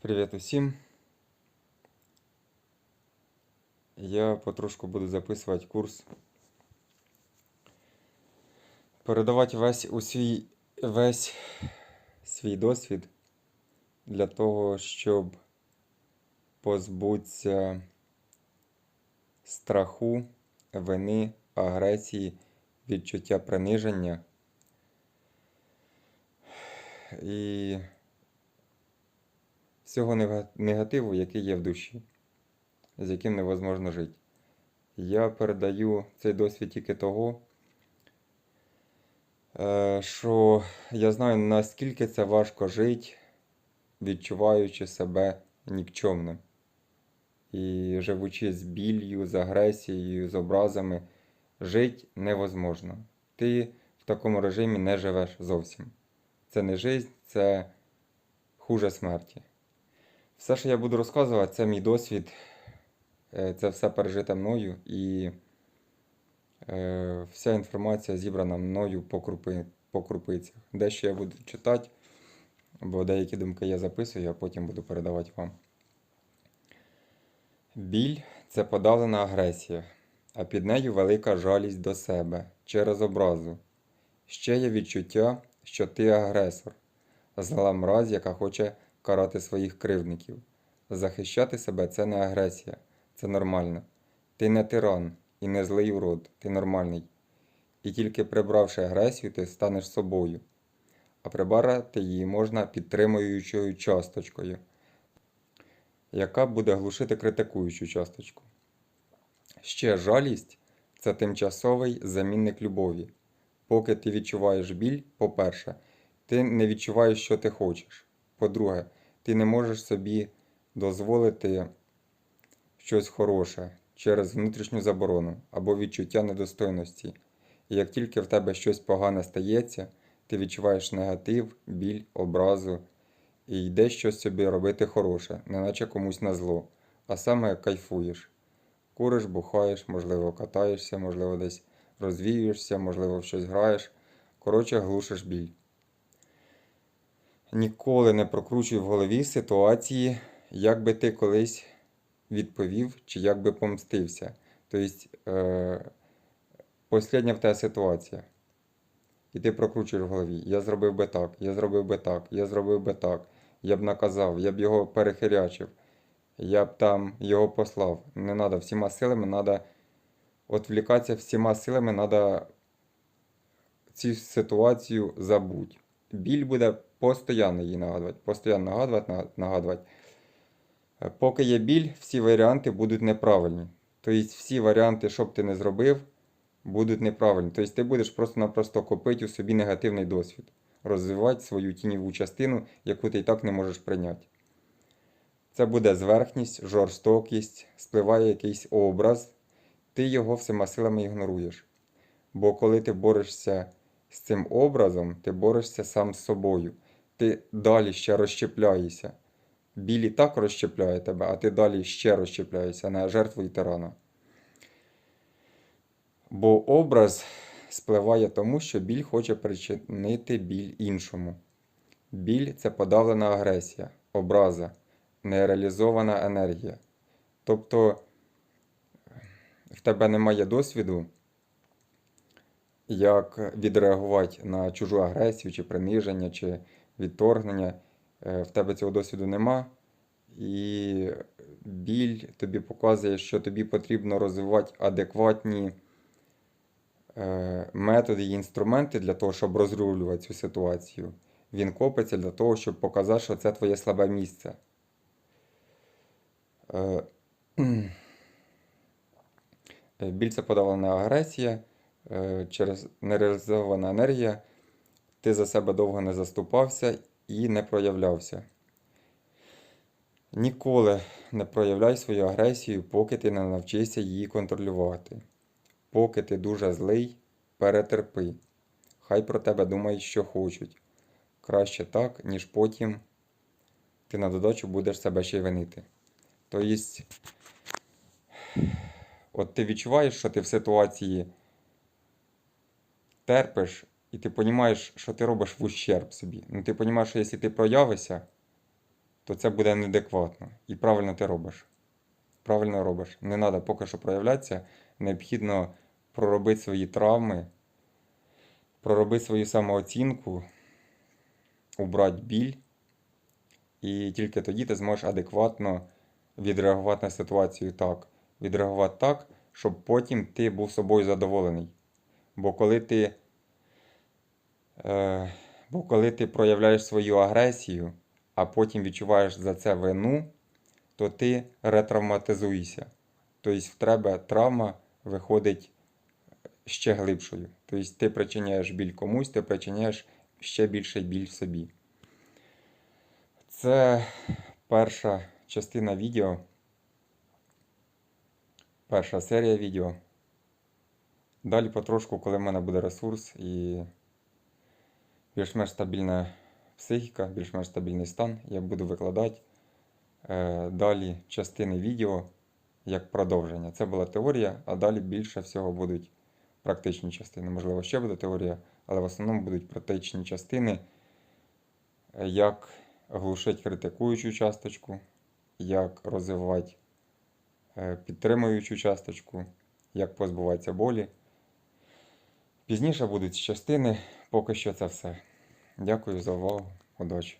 Привіт усім. Я потрошку буду записувати курс. Передавати весь у весь свій досвід для того, щоб позбутися страху, вини, агресії, відчуття приниження. І всього негативу, який є в душі, з яким невозможно жити. Я передаю цей досвід тільки того, е, що я знаю, наскільки це важко жити, відчуваючи себе нікчемним. І живучи з біллю, з агресією, з образами, жити невозможно. Ти в такому режимі не живеш зовсім. Це не життя, це хуже смерті. Все, що я буду розказувати, це мій досвід, е, це все пережите мною і е, вся інформація зібрана мною по, крупи, по крупицях. Дещо я буду читати, бо деякі думки я записую, а потім буду передавати вам. Біль це подавлена агресія, а під нею велика жалість до себе через образу. Ще є відчуття, що ти агресор, зла мразь, яка хоче карати своїх кривдників. Захищати себе це не агресія, це нормально. Ти не тиран і не злий урод, ти нормальний. І тільки прибравши агресію, ти станеш собою. А прибрати її можна підтримуючою часточкою, яка буде глушити критикуючу часточку. Ще жалість це тимчасовий замінник любові. Поки ти відчуваєш біль, по-перше, ти не відчуваєш, що ти хочеш. По-друге, ти не можеш собі дозволити щось хороше через внутрішню заборону або відчуття недостойності. І як тільки в тебе щось погане стається, ти відчуваєш негатив, біль, образу і йдеш щось собі робити хороше, неначе комусь на зло, а саме кайфуєш. Куриш, бухаєш, можливо, катаєшся, можливо, десь розвіюєшся, можливо, в щось граєш. Коротше, глушиш біль. Ніколи не прокручуй в голові ситуації, як би ти колись відповів, чи як би помстився. Тобто, е, послідня в тебе ситуація. І ти прокручуєш в голові. Я зробив би так, я зробив би так, я зробив би так, я б наказав, я б його перехирячив, я б там його послав. Не треба всіма силами, треба відвлікатися всіма силами, треба цю ситуацію забути. Біль буде постійно її нагадувати, постійно нагадувати, нагадувати. Е, Поки є біль, всі варіанти будуть неправильні. Тобто всі варіанти, що б ти не зробив, будуть неправильні. Тобто ти будеш просто-напросто копити у собі негативний досвід, розвивати свою тіньову частину, яку ти і так не можеш прийняти. Це буде зверхність, жорстокість, спливає якийсь образ, ти його всіма силами ігноруєш. Бо коли ти борешся з цим образом, ти борешся сам з собою. Ти далі ще розщепляєшся. Білі так розщепляє тебе, а ти далі ще розщепляєшся на жертву і тирана. Бо образ спливає тому, що біль хоче причинити біль іншому. Біль це подавлена агресія, образа, нереалізована енергія. Тобто в тебе немає досвіду, як відреагувати на чужу агресію, чи приниження, чи відторгнення. Е, В тебе цього досвіду нема. І біль тобі показує, що тобі потрібно розвивати адекватні е, методи і інструменти для того, щоб розрулювати цю ситуацію. Він копиться для того, щоб показати, що це твоє слабе місце. Е, Біль це подавлена агресія, через нереалізована енергія. Ти за себе довго не заступався і не проявлявся. Ніколи не проявляй свою агресію, поки ти не навчишся її контролювати. Поки ти дуже злий, перетерпи. Хай про тебе думають, що хочуть. Краще так, ніж потім ти на додачу будеш себе ще й винити. Тобто, от ти відчуваєш, що ти в ситуації терпиш, і ти розумієш, що ти робиш в ущерб собі. Ну, ти розумієш, що якщо ти проявишся, то це буде неадекватно. І правильно ти робиш. Правильно робиш. Не треба поки що проявлятися. Необхідно проробити свої травми, проробити свою самооцінку, убрати біль. І тільки тоді ти зможеш адекватно відреагувати на ситуацію так. Відреагувати так, щоб потім ти був собою задоволений. Бо коли ти, бо коли ти проявляєш свою агресію, а потім відчуваєш за це вину, то ти ретравматизуєшся. Тобто в тебе травма виходить ще глибшою. Тобто ти причиняєш біль комусь, ти причиняєш ще більший біль собі. Це перша частина відео. Перша серія відео. Далі потрошку, коли в мене буде ресурс і більш-менш стабільна психіка, більш-менш стабільний стан, я буду викладати е, далі частини відео як продовження. Це була теорія, а далі більше всього будуть практичні частини. Можливо, ще буде теорія, але в основному будуть практичні частини, е, як глушити критикуючу часточку, як розвивати е, підтримуючу часточку, як позбуватися болі. Пізніше будуть частини, поки що це все. Дякую за увагу. Удачі!